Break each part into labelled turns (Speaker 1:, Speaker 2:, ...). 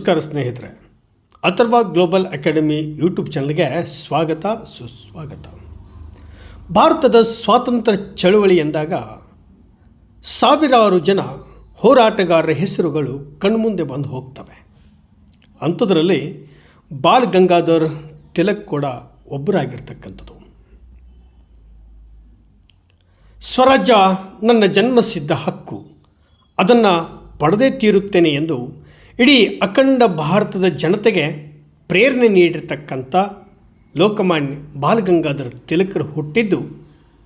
Speaker 1: ನಮಸ್ಕಾರ ಸ್ನೇಹಿತರೆ. Atharva global academy YouTube ಚಾನಲ್ಗೆ ಸ್ವಾಗತ, ಸುಸ್ವಾಗತ. ಭಾರತದ ಸ್ವಾತಂತ್ರ್ಯ ಚಳುವಳಿ ಎಂದಾಗ ಸಾವಿರಾರು ಜನ ಹೋರಾಟಗಾರರ ಹೆಸರುಗಳು ಕಣ್ಮುಂದೆ ಬಂದು ಹೋಗ್ತವೆ. ಅಂಥದ್ರಲ್ಲಿ ಬಾಲ್ ಗಂಗಾಧರ್ ತಿಲಕ್ ಕೂಡ ಒಬ್ಬರಾಗಿರ್ತಕ್ಕಂಥದ್ದು. ಸ್ವರಾಜ್ಯ ನನ್ನ ಜನ್ಮಸಿದ್ಧ ಹಕ್ಕು. ಅದನ್ನು ಪಡೆದೇ ತೀರುತ್ತೇನೆ ಎಂದು ಇಡೀ ಅಖಂಡ ಭಾರತದ ಜನತೆಗೆ ಪ್ರೇರಣೆ ನೀಡಿರ್ತಕ್ಕಂಥ ಲೋಕಮಾನ್ಯ ಬಾಲಗಂಗಾಧರ ತಿಲಕರು ಹುಟ್ಟಿದ್ದು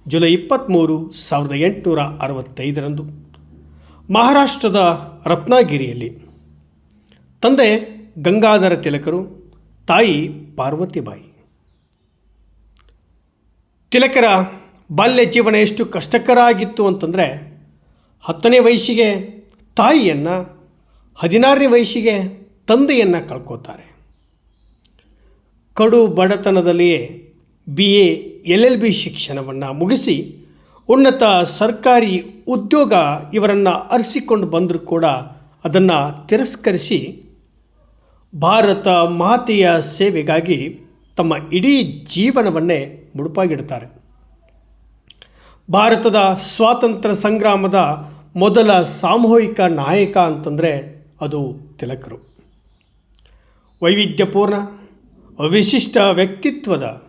Speaker 1: ಜುಲೈ ಇಪ್ಪತ್ತ್ಮೂರು ಸಾವಿರದ ಎಂಟುನೂರ ಅರವತ್ತೈದರಂದು. ಮಹಾರಾಷ್ಟ್ರದ ರತ್ನಾಗಿರಿಯಲ್ಲಿ ತಂದೆ ಗಂಗಾಧರ ತಿಲಕರು, ತಾಯಿ ಪಾರ್ವತಿಬಾಯಿ ತಿಲಕರ ಬಾಲ್ಯ ಜೀವನ ಎಷ್ಟು ಕಷ್ಟಕರ ಆಗಿತ್ತು ಅಂತಂದರೆ ಹತ್ತನೇ ವಯಸ್ಸಿಗೆ ತಾಯಿಯನ್ನು ಹದಿನಾರನೇ ವಯಸ್ಸಿಗೆ ತಂದೆಯನ್ನು ಕಳ್ಕೋತಾರೆ. ಕಡು ಬಡತನದಲ್ಲಿಯೇ B A L L B ಶಿಕ್ಷಣವನ್ನು ಮುಗಿಸಿ ಉನ್ನತ ಸರ್ಕಾರಿ ಉದ್ಯೋಗ ಇವರನ್ನು ಅರಿಸಿಕೊಂಡು ಬಂದರೂ ಕೂಡ ಅದನ್ನು ತಿರಸ್ಕರಿಸಿ ಭಾರತ ಮಾತೆಯ ಸೇವೆಗಾಗಿ ತಮ್ಮ ಇಡೀ ಜೀವನವನ್ನೇ ಮುಡುಪಾಗಿಡ್ತಾರೆ. ಭಾರತದ ಸ್ವಾತಂತ್ರ್ಯ ಸಂಗ್ರಾಮದ ಮೊದಲ ಸಾಮೂಹಿಕ ನಾಯಕ ಅಂತಂದರೆ ಅದು ತಿಲಕರು. ವೈವಿಧ್ಯಪೂರ್ಣ, ಅವಿಶಿಷ್ಟ ವ್ಯಕ್ತಿತ್ವದ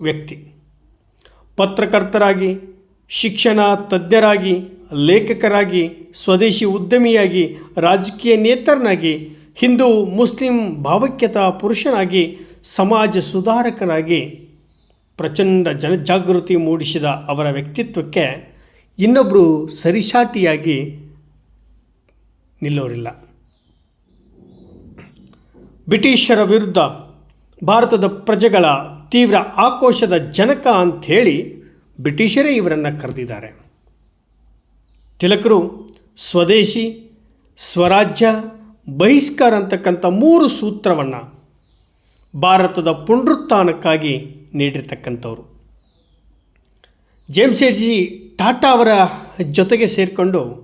Speaker 1: ವ್ಯಕ್ತಿ. ಪತ್ರಕರ್ತರಾಗಿ, ಶಿಕ್ಷಣ ತಜ್ಞರಾಗಿ, ಲೇಖಕರಾಗಿ, ಸ್ವದೇಶಿ ಉದ್ಯಮಿಯಾಗಿ, ರಾಜಕೀಯ ನೇತರನಾಗಿ, ಹಿಂದೂ, ಮುಸ್ಲಿಂ ಭಾವಕ್ಯತಾ ಪುರುಷನಾಗಿ, ಸಮಾಜ ಸುಧಾರಕರಾಗಿ ಪ್ರಚಂಡ ಜನಜಾಗೃತಿ ಮೂಡಿಸಿದ ಅವರ ವ್ಯಕ್ತಿತ್ವಕ್ಕೆ ಇನ್ನೊಬ್ಬರು ಸರಿಸಾಟಿಯಾಗಿ ನಿಲ್ಲೋರಿಲ್ಲ. ಬ್ರಿಟಿಷರ ವಿರುದ್ಧ ಭಾರತದ ಪ್ರಜೆಗಳ ತೀವ್ರ ಆಕ್ರೋಶದ ಜನಕ ಅಂಥೇಳಿ ಬ್ರಿಟಿಷರೇ ಇವರನ್ನು ಕರೆದಿದ್ದಾರೆ. ತಿಲಕರು ಸ್ವದೇಶಿ, ಸ್ವರಾಜ್ಯ, ಬಹಿಷ್ಕಾರ ಅಂತಕ್ಕಂಥ ಮೂರು ಸೂತ್ರವನ್ನು ಭಾರತದ ಪುನರುತ್ಥಾನಕ್ಕಾಗಿ ನೀಡಿರ್ತಕ್ಕಂಥವ್ರು. ಜೇಮ್ಸ್ ಎಡ್ಜಿ ಟಾಟಾ ಅವರ ಜೊತೆಗೆ ಸೇರಿಕೊಂಡು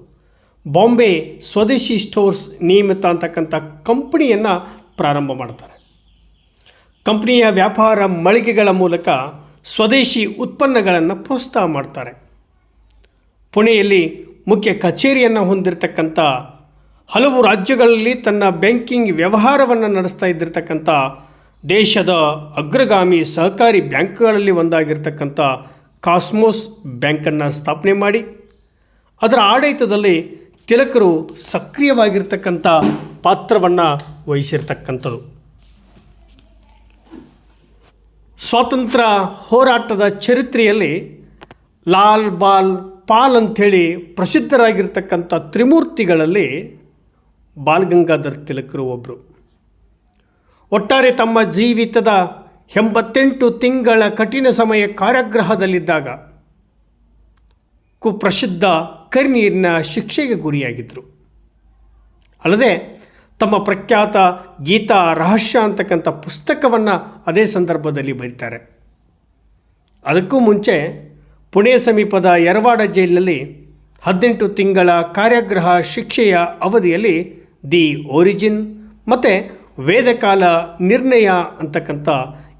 Speaker 1: ಬಾಂಬೆ ಸ್ವದೇಶಿ ಸ್ಟೋರ್ಸ್ ನಿಯಮಿತ ಅಂತಕ್ಕಂಥ ಕಂಪ್ನಿಯನ್ನು ಪ್ರಾರಂಭ ಮಾಡ್ತಾರೆ. ಕಂಪನಿಯ ವ್ಯಾಪಾರ ಮಳಿಗೆಗಳ ಮೂಲಕ ಸ್ವದೇಶಿ ಉತ್ಪನ್ನಗಳನ್ನು ಪ್ರೋತ್ಸಾಹ ಮಾಡ್ತಾರೆ. ಪುಣೆಯಲ್ಲಿ ಮುಖ್ಯ ಕಚೇರಿಯನ್ನು ಹೊಂದಿರತಕ್ಕಂಥ ಹಲವು ರಾಜ್ಯಗಳಲ್ಲಿ ತನ್ನ ಬ್ಯಾಂಕಿಂಗ್ ವ್ಯವಹಾರವನ್ನು ನಡೆಸ್ತಾ ಇದ್ದಿರತಕ್ಕಂಥ ದೇಶದ ಅಗ್ರಗಾಮಿ ಸಹಕಾರಿ ಬ್ಯಾಂಕ್ಗಳಲ್ಲಿ ಒಂದಾಗಿರ್ತಕ್ಕಂಥ ಕಾಸ್ಮೋಸ್ ಬ್ಯಾಂಕನ್ನು ಸ್ಥಾಪನೆ ಮಾಡಿ, ಅದರ ಆಡಳಿತದಲ್ಲಿ ತಿಲಕರು ಸಕ್ರಿಯವಾಗಿರ್ತಕ್ಕಂಥ ಪಾತ್ರವನ್ನು ವಹಿಸಿರ್ತಕ್ಕಂಥದ್ದು. ಸ್ವಾತಂತ್ರ್ಯ ಹೋರಾಟದ ಚರಿತ್ರೆಯಲ್ಲಿ ಲಾಲ್ ಬಾಲ್ ಪಾಲ್ ಅಂಥೇಳಿ ಪ್ರಸಿದ್ಧರಾಗಿರ್ತಕ್ಕಂಥ ತ್ರಿಮೂರ್ತಿಗಳಲ್ಲಿ ಬಾಲ್ಗಂಗಾಧರ್ ತಿಲಕರು ಒಬ್ಬರು ಒಟ್ಟಾರೆ ತಮ್ಮ ಜೀವಿತದ ಎಂಬತ್ತೆಂಟು ತಿಂಗಳ ಕಠಿಣ ಸಮಯ ಕಾರಾಗೃಹದಲ್ಲಿದ್ದಾಗ ಕುಪ್ರಸಿದ್ಧ ಕರಿನೀರಿನ ಶಿಕ್ಷೆಗೆ ಗುರಿಯಾಗಿದ್ದರು ಅಲ್ಲದೆ ತಮ್ಮ ಪ್ರಖ್ಯಾತ ಗೀತಾ ರಹಸ್ಯ ಅಂತಕ್ಕಂಥ ಪುಸ್ತಕವನ್ನು ಅದೇ ಸಂದರ್ಭದಲ್ಲಿ ಬರೀತಾರೆ. ಅದಕ್ಕೂ ಮುಂಚೆ ಪುಣೆ ಸಮೀಪದ ಯರವಾಡ ಜೈಲಿನಲ್ಲಿ ಹದಿನೆಂಟು ತಿಂಗಳ ಕಾರ್ಯಗ್ರಹ ಶಿಕ್ಷೆಯ ಅವಧಿಯಲ್ಲಿ ದಿ ಒರಿಜಿನ್ ಮತ್ತು ವೇದಕಾಲ ನಿರ್ಣಯ ಅಂತಕ್ಕಂಥ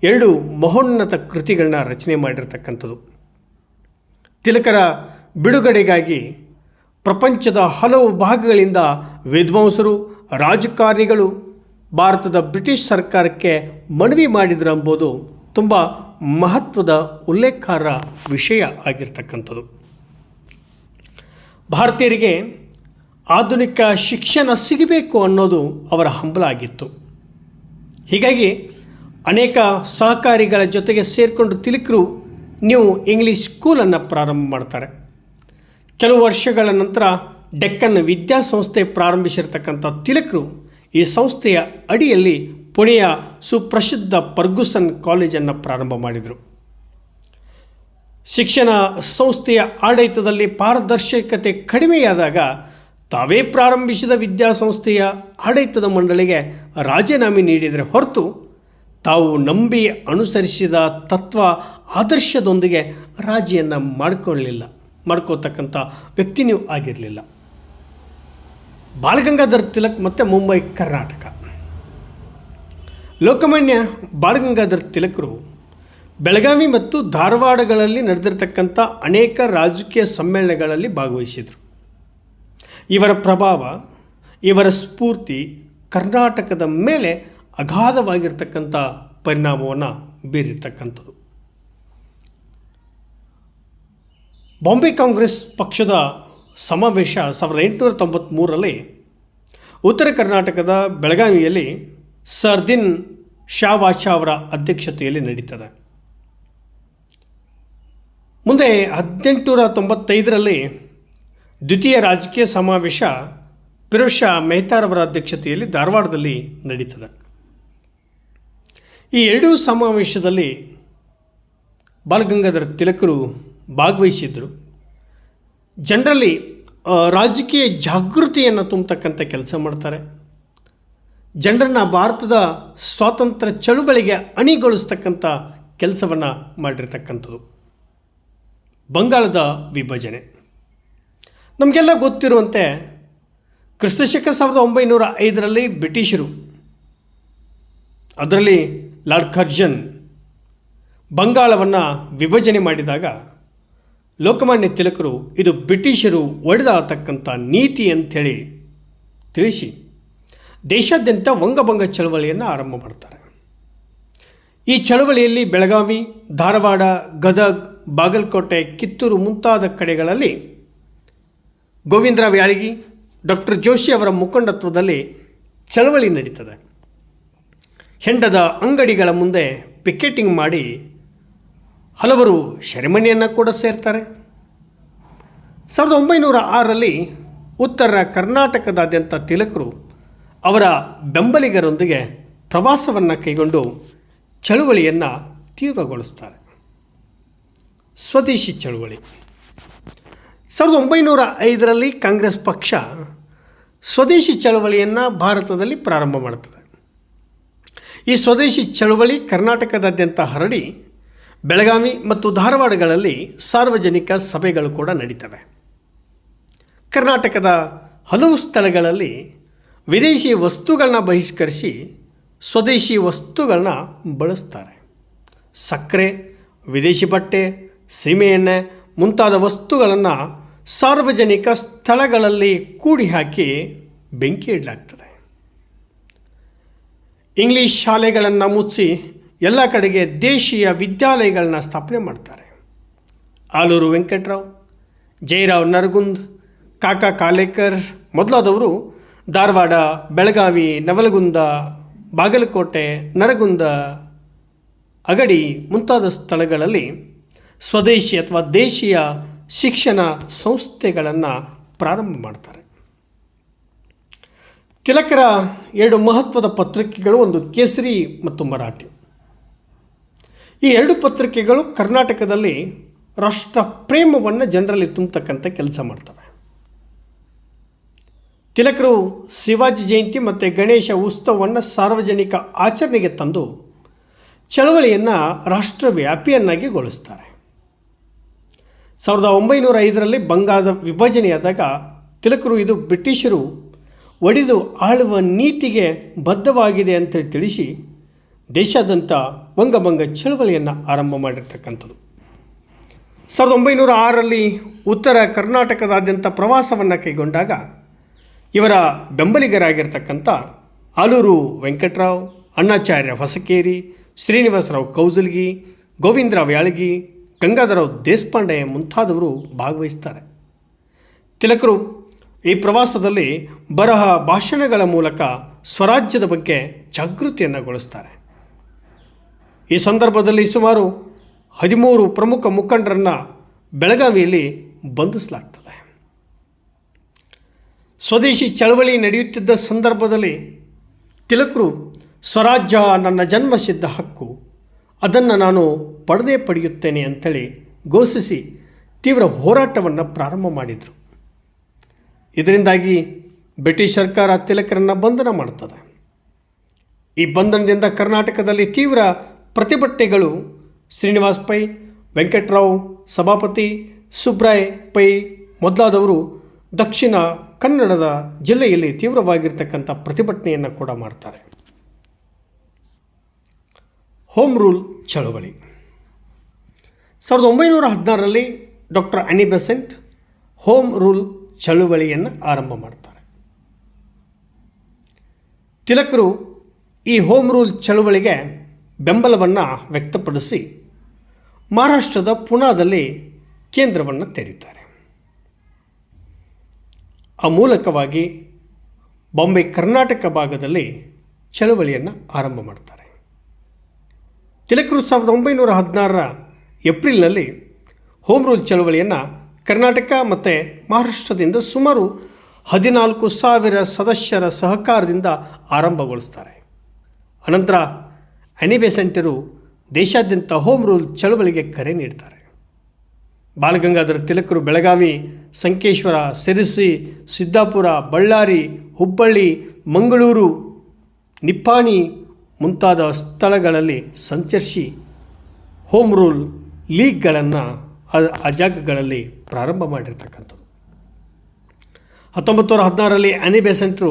Speaker 1: ಎರಡು ಮಹೋನ್ನತ ಕೃತಿಗಳನ್ನ ರಚನೆ ಮಾಡಿರತಕ್ಕಂಥದ್ದು. ತಿಲಕರ ಬಿಡುಗಡೆಗಾಗಿ ಪ್ರಪಂಚದ ಹಲವು ಭಾಗಗಳಿಂದ ವಿದ್ವಾಂಸರು, ರಾಜಕಾರಣಿಗಳು ಭಾರತದ ಬ್ರಿಟಿಷ್ ಸರ್ಕಾರಕ್ಕೆ ಮನವಿ ಮಾಡಿದರು ಎಂಬುದು ತುಂಬ ಮಹತ್ವದ ಉಲ್ಲೇಖಾರ್ಹ ವಿಷಯ ಆಗಿರ್ತಕ್ಕಂಥದ್ದು. ಭಾರತೀಯರಿಗೆ ಆಧುನಿಕ ಶಿಕ್ಷಣ ಸಿಗಬೇಕು ಅನ್ನೋದು ಅವರ ಹಂಬಲ ಆಗಿತ್ತು. ಹೀಗಾಗಿ ಅನೇಕ ಸಹಕಾರಿಗಳ ಜೊತೆಗೆ ಸೇರಿಕೊಂಡು ತಿಲಕರು ನೀವು ಇಂಗ್ಲೀಷ್ ಸ್ಕೂಲನ್ನು ಪ್ರಾರಂಭ ಮಾಡ್ತಾರೆ. ಕೆಲವು ವರ್ಷಗಳ ನಂತರ ಡೆಕ್ಕನ್ ವಿದ್ಯಾಸಂಸ್ಥೆ ಪ್ರಾರಂಭಿಸಿರ್ತಕ್ಕಂಥ ತಿಲಕರು ಈ ಸಂಸ್ಥೆಯ ಅಡಿಯಲ್ಲಿ ಪುಣೆಯ ಸುಪ್ರಸಿದ್ಧ ಪರ್ಗುಸನ್ ಕಾಲೇಜನ್ನು ಪ್ರಾರಂಭ ಮಾಡಿದರು. ಶಿಕ್ಷಣ ಸಂಸ್ಥೆಯ ಆಡಳಿತದಲ್ಲಿ ಪಾರದರ್ಶಕತೆ ಕಡಿಮೆಯಾದಾಗ ತಾವೇ ಪ್ರಾರಂಭಿಸಿದ ವಿದ್ಯಾಸಂಸ್ಥೆಯ ಆಡಳಿತದ ಮಂಡಳಿಗೆ ರಾಜೀನಾಮೆ ನೀಡಿದರೆ ಹೊರತು ತಾವು ನಂಬಿ ಅನುಸರಿಸಿದ ತತ್ವ ಆದರ್ಶದೊಂದಿಗೆ ರಾಜಿಯನ್ನು ಮಾಡಿಕೊಳ್ಳಲಿಲ್ಲ. ಮಾಡ್ಕೋತಕ್ಕಂಥ ವ್ಯಕ್ತಿನೂ ಆಗಿರಲಿಲ್ಲ. ಬಾಲಗಂಗಾಧರ್ ತಿಲಕ್ ಮತ್ತು ಮುಂಬೈ ಕರ್ನಾಟಕ. ಲೋಕಮಾನ್ಯ ಬಾಲಗಂಗಾಧರ್ ತಿಲಕರು ಬೆಳಗಾವಿ ಮತ್ತು ಧಾರವಾಡಗಳಲ್ಲಿ ನಡೆದಿರತಕ್ಕಂಥ ಅನೇಕ ರಾಜಕೀಯ ಸಮ್ಮೇಳನಗಳಲ್ಲಿ ಭಾಗವಹಿಸಿದರು. ಇವರ ಪ್ರಭಾವ, ಇವರ ಸ್ಫೂರ್ತಿ ಕರ್ನಾಟಕದ ಮೇಲೆ ಅಗಾಧವಾಗಿರ್ತಕ್ಕಂಥ ಪರಿಣಾಮವನ್ನು ಬೀರಿರ್ತಕ್ಕಂಥದ್ದು. ಬಾಂಬೆ ಕಾಂಗ್ರೆಸ್ ಪಕ್ಷದ ಸಮಾವೇಶ ಸಾವಿರದ ಎಂಟುನೂರ ತೊಂಬತ್ತ್ಮೂರರಲ್ಲಿ ಉತ್ತರ ಕರ್ನಾಟಕದ ಬೆಳಗಾವಿಯಲ್ಲಿ ಸರ್ದಿನ್ ಶಾ ವಾಚಾ ಅವರ ಅಧ್ಯಕ್ಷತೆಯಲ್ಲಿ ನಡೀತದೆ. ಮುಂದೆ ಹದಿನೆಂಟುನೂರ ತೊಂಬತ್ತೈದರಲ್ಲಿ ದ್ವಿತೀಯ ರಾಜಕೀಯ ಸಮಾವೇಶ ಶಾ ಮೆಹ್ತಾರವರ ಅಧ್ಯಕ್ಷತೆಯಲ್ಲಿ ಧಾರವಾಡದಲ್ಲಿ ನಡೀತದೆ. ಈ ಎರಡೂ ಸಮಾವೇಶದಲ್ಲಿ ಬಾಲಗಂಗಾಧರ ತಿಲಕರು ಭಾಗವಹಿಸಿದ್ರು. ಜನರಲ್ಲಿ ರಾಜಕೀಯ ಜಾಗೃತಿಯನ್ನು ತುಂಬತಕ್ಕಂಥ ಕೆಲಸ ಮಾಡ್ತಾರೆ. ಜನರನ್ನು ಭಾರತದ ಸ್ವಾತಂತ್ರ್ಯ ಚಳುವಳಿಗೆ ಅಣಿಗೊಳಿಸ್ತಕ್ಕಂಥ ಕೆಲಸವನ್ನು ಮಾಡಿರ್ತಕ್ಕಂಥದ್ದು. ಬಂಗಾಳದ ವಿಭಜನೆ. ನಮಗೆಲ್ಲ ಗೊತ್ತಿರುವಂತೆ, ಕ್ರಿಸ್ತಶಕ ಸಾವಿರದ ಒಂಬೈನೂರ ಐದರಲ್ಲಿ ಬ್ರಿಟಿಷರು, ಅದರಲ್ಲಿ ಲಾರ್ಡ್ ಕರ್ಜನ್ ಬಂಗಾಳವನ್ನು ವಿಭಜನೆ ಮಾಡಿದಾಗ ಲೋಕಮಾನ್ಯ ತಿಲಕರು ಇದು ಬ್ರಿಟಿಷರು ಒಡೆದಾತಕ್ಕಂಥ ನೀತಿ ಅಂಥೇಳಿ ತಿಳಿಸಿ ದೇಶಾದ್ಯಂತ ವಂಗಭಂಗ ಚಳವಳಿಯನ್ನು ಆರಂಭ ಮಾಡ್ತಾರೆ. ಈ ಚಳವಳಿಯಲ್ಲಿ ಬೆಳಗಾವಿ, ಧಾರವಾಡ, ಗದಗ್, ಬಾಗಲಕೋಟೆ, ಕಿತ್ತೂರು ಮುಂತಾದ ಕಡೆಗಳಲ್ಲಿ ಗೋವಿಂದರಾವ್ ಯಾಳಿಗಿ ಡಾಕ್ಟರ್ ಜೋಶಿ ಅವರ ಮುಖಂಡತ್ವದಲ್ಲಿ ಚಳವಳಿ ನಡೀತದೆ. ಹೆಂಡದ ಅಂಗಡಿಗಳ ಮುಂದೆ ಪಿಕೆಟಿಂಗ್ ಮಾಡಿ ಹಲವರು ಸೆರೆಮನಿಯನ್ನು ಕೂಡ ಸೇರ್ತಾರೆ. ಸಾವಿರದ ಒಂಬೈನೂರ ಆರರಲ್ಲಿ ಉತ್ತರ ಕರ್ನಾಟಕದಾದ್ಯಂತ ತಿಲಕರು ಅವರ ಬೆಂಬಲಿಗರೊಂದಿಗೆ ಪ್ರವಾಸವನ್ನು ಕೈಗೊಂಡು ಚಳುವಳಿಯನ್ನು ತೀವ್ರಗೊಳಿಸ್ತಾರೆ. ಸ್ವದೇಶಿ ಚಳುವಳಿ. ಸಾವಿರದ ಒಂಬೈನೂರ ಐದರಲ್ಲಿ ಕಾಂಗ್ರೆಸ್ ಪಕ್ಷ ಸ್ವದೇಶಿ ಚಳವಳಿಯನ್ನು ಭಾರತದಲ್ಲಿ ಪ್ರಾರಂಭ ಮಾಡುತ್ತದೆ ಈ ಸ್ವದೇಶಿ ಚಳವಳಿ ಕರ್ನಾಟಕದಾದ್ಯಂತ ಹರಡಿ ಬೆಳಗಾವಿ ಮತ್ತು ಧಾರವಾಡಗಳಲ್ಲಿ ಸಾರ್ವಜನಿಕ ಸಭೆಗಳು ಕೂಡ ನಡೀತವೆ. ಕರ್ನಾಟಕದ ಹಲವು ಸ್ಥಳಗಳಲ್ಲಿ ವಿದೇಶಿ ವಸ್ತುಗಳನ್ನ ಬಹಿಷ್ಕರಿಸಿ ಸ್ವದೇಶಿ ವಸ್ತುಗಳನ್ನ ಬಳಸ್ತಾರೆ. ಸಕ್ಕರೆ, ವಿದೇಶಿ ಬಟ್ಟೆ ಸೀಮೆಎಣ್ಣೆ ಮುಂತಾದ ವಸ್ತುಗಳನ್ನು ಸಾರ್ವಜನಿಕ ಸ್ಥಳಗಳಲ್ಲಿ ಕೂಡಿ ಹಾಕಿ ಬೆಂಕಿ ಇಡಲಾಗ್ತದೆ. ಇಂಗ್ಲೀಷ್ ಶಾಲೆಗಳನ್ನು ಮುಚ್ಚಿ ಎಲ್ಲ ಕಡೆಗೆ ದೇಶೀಯ ವಿದ್ಯಾಲಯಗಳನ್ನ ಸ್ಥಾಪನೆ ಮಾಡ್ತಾರೆ. ಆಲೂರು ವೆಂಕಟರಾವ್, ಜಯರಾವ್ ನರಗುಂದ್, ಕಾಕಾ ಕಾಲೇಕರ್ ಮೊದಲಾದವರು ಧಾರವಾಡ, ಬೆಳಗಾವಿ, ನವಲಗುಂದ, ಬಾಗಲಕೋಟೆ, ನರಗುಂದ, ಅಗಡಿ ಮುಂತಾದ ಸ್ಥಳಗಳಲ್ಲಿ ಸ್ವದೇಶಿ ಅಥವಾ ದೇಶೀಯ ಶಿಕ್ಷಣ ಸಂಸ್ಥೆಗಳನ್ನು ಪ್ರಾರಂಭ ಮಾಡ್ತಾರೆ. ತಿಲಕರ ಎರಡು ಮಹತ್ವದ ಪತ್ರಿಕೆಗಳು ಒಂದು ಕೇಸರಿ ಮತ್ತು ಮರಾಠಿ. ಈ ಎರಡು ಪತ್ರಿಕೆಗಳು ಕರ್ನಾಟಕದಲ್ಲಿ ರಾಷ್ಟ್ರ ಪ್ರೇಮವನ್ನು ಜನರಲ್ಲಿ ತುಂಬತಕ್ಕಂಥ ಕೆಲಸ ಮಾಡ್ತವೆ. ತಿಲಕರು ಶಿವಾಜಿ ಜಯಂತಿ ಮತ್ತು ಗಣೇಶ ಉತ್ಸವವನ್ನು ಸಾರ್ವಜನಿಕ ಆಚರಣೆಗೆ ತಂದು ಚಳವಳಿಯನ್ನು ರಾಷ್ಟ್ರವ್ಯಾಪಿಯನ್ನಾಗಿ ಗೊಳಿಸ್ತಾರೆ. ಸಾವಿರದ ಒಂಬೈನೂರ ಐದರಲ್ಲಿ ಬಂಗಾಳದ ವಿಭಜನೆಯಾದಾಗ ತಿಲಕರು ಇದು ಬ್ರಿಟಿಷರು ಒಡೆದು ಆಳುವ ನೀತಿಗೆ ಬದ್ಧವಾಗಿದೆ ಅಂತೇಳಿ ತಿಳಿಸಿ ದೇಶಾದ್ಯಂತ ವಂಗಭಂಗ ಚಳವಳಿಯನ್ನು ಆರಂಭ ಮಾಡಿರ್ತಕ್ಕಂಥದ್ದು. ಸಾವಿರದ ಒಂಬೈನೂರ ಆರರಲ್ಲಿ ಉತ್ತರ ಕರ್ನಾಟಕದಾದ್ಯಂತ ಪ್ರವಾಸವನ್ನು ಕೈಗೊಂಡಾಗ ಇವರ ಬೆಂಬಲಿಗರಾಗಿರ್ತಕ್ಕಂಥ ಆಲೂರು ವೆಂಕಟರಾವ್, ಅಣ್ಣಾಚಾರ್ಯ ಹೊಸಕೇರಿ, ಶ್ರೀನಿವಾಸರಾವ್ ಕೌಜಲ್ಗಿ ಗೋವಿಂದರಾವ್ ಯಾಳಗಿ ಗಂಗಾಧರರಾವ್ ದೇಶಪಾಂಡೆ ಮುಂತಾದವರು ಭಾಗವಹಿಸ್ತಾರೆ. ತಿಲಕರು ಈ ಪ್ರವಾಸದಲ್ಲಿ ಬರಹ ಭಾಷಣಗಳ ಮೂಲಕ ಸ್ವರಾಜ್ಯದ ಬಗ್ಗೆ ಜಾಗೃತಿಯನ್ನು ಗೊಳಿಸ್ತಾರೆ. ಈ ಸಂದರ್ಭದಲ್ಲಿ ಸುಮಾರು ಹದಿಮೂರು ಪ್ರಮುಖ ಮುಖಂಡರನ್ನು ಬೆಳಗಾವಿಯಲ್ಲಿ ಬಂಧಿಸಲಾಗ್ತದೆ. ಸ್ವದೇಶಿ ಚಳವಳಿ ನಡೆಯುತ್ತಿದ್ದ ಸಂದರ್ಭದಲ್ಲಿ ತಿಲಕರು, ಸ್ವರಾಜ್ಯ ನನ್ನ ಜನ್ಮಸಿದ್ಧ ಹಕ್ಕು. ಅದನ್ನು ನಾನು ಪಡೆದೇ ಪಡೆಯುತ್ತೇನೆ ಅಂಥೇಳಿ ಘೋಷಿಸಿ ತೀವ್ರ ಹೋರಾಟವನ್ನು ಪ್ರಾರಂಭ ಮಾಡಿದರು. ಇದರಿಂದಾಗಿ ಬ್ರಿಟಿಷ್ ಸರ್ಕಾರ ತಿಲಕರನ್ನು ಬಂಧನ ಮಾಡ್ತದೆ. ಈ ಬಂಧನದಿಂದ ಕರ್ನಾಟಕದಲ್ಲಿ ತೀವ್ರ ಪ್ರತಿಭಟನೆಗಳು ಶ್ರೀನಿವಾಸ್ ಪೈ, ವೆಂಕಟರಾವ್ ಸಭಾಪತಿ ಸುಬ್ರಾಯ್ ಪೈ ಮೊದಲಾದವರು ದಕ್ಷಿಣ ಕನ್ನಡದ ಜಿಲ್ಲೆಯಲ್ಲಿ ತೀವ್ರವಾಗಿರ್ತಕ್ಕಂಥ ಪ್ರತಿಭಟನೆಯನ್ನು ಕೂಡ ಮಾಡ್ತಾರೆ. ಹೋಮ್ ರೂಲ್ ಚಳವಳಿ. ಸಾವಿರದ ಒಂಬೈನೂರ ಹದಿನಾರರಲ್ಲಿ ಡಾಕ್ಟರ್ ಅನಿಬೆಸೆಂಟ್ ಹೋಮ್ ರೂಲ್ ಚಳುವಳಿಯನ್ನು ಆರಂಭ ಮಾಡ್ತಾರೆ. ತಿಲಕರು ಈ ಹೋಮ್ ರೂಲ್ ಚಳುವಳಿಗೆ ಬೆಂಬಲವನ್ನು ವ್ಯಕ್ತಪಡಿಸಿ ಮಹಾರಾಷ್ಟ್ರದ ಪುಣಾದಲ್ಲಿ ಕೇಂದ್ರವನ್ನು ತೆರೀತಾರೆ. ಆ ಮೂಲಕವಾಗಿ ಬಾಂಬೆ ಕರ್ನಾಟಕ ಭಾಗದಲ್ಲಿ ಚಳವಳಿಯನ್ನು ಆರಂಭ ಮಾಡ್ತಾರೆ. ತಿಲಕರು ಸಾವಿರದ ಒಂಬೈನೂರ ಹದಿನಾರರ ಏಪ್ರಿಲ್ನಲ್ಲಿ ಹೋಮ್ ರೂಲ್ ಚಳವಳಿಯನ್ನು ಕರ್ನಾಟಕ ಮತ್ತು ಮಹಾರಾಷ್ಟ್ರದಿಂದ ಸುಮಾರು ಹದಿನಾಲ್ಕು ಸಾವಿರ ಸದಸ್ಯರ ಸಹಕಾರದಿಂದ ಆರಂಭಗೊಳಿಸ್ತಾರೆ. ಅನಂತರ ಅನಿಬೆಸೆಂಟರು ದೇಶಾದ್ಯಂತ ಹೋಮ್ ರೂಲ್ ಚಳುವಳಿಗೆ ಕರೆ ನೀಡ್ತಾರೆ. ಬಾಲಗಂಗಾಧರ ತಿಲಕರು ಬೆಳಗಾವಿ, ಸಂಕೇಶ್ವರ, ಸಿರಿಸಿ, ಸಿದ್ದಾಪುರ, ಬಳ್ಳಾರಿ, ಹುಬ್ಬಳ್ಳಿ, ಮಂಗಳೂರು, ನಿಪ್ಪಾಣಿ ಮುಂತಾದ ಸ್ಥಳಗಳಲ್ಲಿ ಸಂಚರಿಸಿ ಹೋಮ್ ರೂಲ್ ಲೀಗ್ಗಳನ್ನು ಆ- ಜಾಗಗಳಲ್ಲಿ ಪ್ರಾರಂಭ ಮಾಡಿರ್ತಕ್ಕಂಥದ್ದು. ಹತ್ತೊಂಬತ್ತು ನೂರ ಹದಿನಾರರಲ್ಲಿ ಅನಿ ಬೆಸೆಂಟ್ರು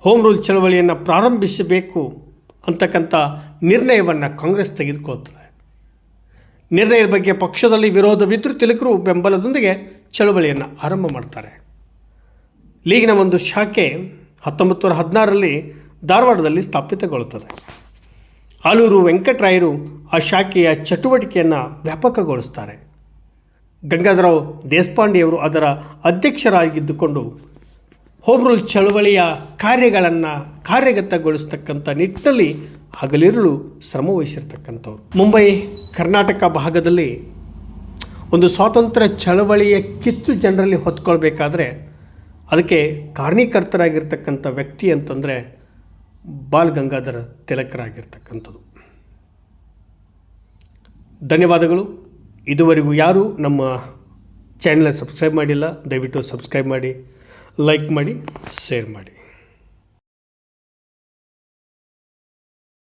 Speaker 1: ಹೋಮ್ ರೂಲ್ ಚಳವಳಿಯನ್ನು ಪ್ರಾರಂಭಿಸಬೇಕು ಅಂತಕ್ಕಂಥ ನಿರ್ಣಯವನ್ನು ಕಾಂಗ್ರೆಸ್ ತೆಗೆದುಕೊಳ್ತದೆ. ನಿರ್ಣಯದ ಬಗ್ಗೆ ಪಕ್ಷದಲ್ಲಿ ವಿರೋಧವಿದ್ದರೂ ತಿಲಕರು ಬೆಂಬಲದೊಂದಿಗೆ ಚಳವಳಿಯನ್ನು ಆರಂಭ ಮಾಡ್ತಾರೆ. ಲೀಗಿನ ಒಂದು ಶಾಖೆ ಹತ್ತೊಂಬತ್ತು ನೂರ ಹದಿನಾರರಲ್ಲಿ ಧಾರವಾಡದಲ್ಲಿ ಸ್ಥಾಪಿತಗೊಳ್ಳುತ್ತದೆ. ಆಲೂರು ವೆಂಕಟರಾಯರು ಆ ಶಾಖೆಯ ಚಟುವಟಿಕೆಯನ್ನು ವ್ಯಾಪಕಗೊಳಿಸ್ತಾರೆ. ಗಂಗಾಧರರಾವ್ ದೇಶಪಾಂಡೆಯವರು ಅದರ ಅಧ್ಯಕ್ಷರಾಗಿದ್ದುಕೊಂಡು ಹೋಮ್ ರೂಲ್ ಚಳವಳಿಯ ಕಾರ್ಯಗಳನ್ನು ಕಾರ್ಯಗತಗೊಳಿಸ್ತಕ್ಕಂಥ ನಿಟ್ಟಿನಲ್ಲಿ ಹಗಲಿರುಳು ಶ್ರಮ ವಹಿಸಿರ್ತಕ್ಕಂಥವ್ರು ಮುಂಬೈ, ಕರ್ನಾಟಕ ಭಾಗದಲ್ಲಿ ಒಂದು ಸ್ವಾತಂತ್ರ್ಯ ಚಳವಳಿಯ ಕಿಚ್ಚು ಜನರಲ್ಲಿ ಹೊತ್ಕೊಳ್ಬೇಕಾದ್ರೆ ಅದಕ್ಕೆ ಕಾರಣೀಕರ್ತರಾಗಿರ್ತಕ್ಕಂಥ ವ್ಯಕ್ತಿ ಅಂತಂದರೆ ಬಾಲ್ ಗಂಗಾಧರ ತಿಲಕರಾಗಿರ್ತಕ್ಕಂಥದ್ದು. ಧನ್ಯವಾದಗಳು. ಇದುವರೆಗೂ ಯಾರೂ ನಮ್ಮ ಚಾನಲ್ ಸಬ್ಸ್ಕ್ರೈಬ್ ಮಾಡಿಲ್ಲ, ದಯವಿಟ್ಟು ಸಬ್ಸ್ಕ್ರೈಬ್ ಮಾಡಿ, ಲೈಕ್ ಮಾಡಿ, ಶೇರ್ ಮಾಡಿ.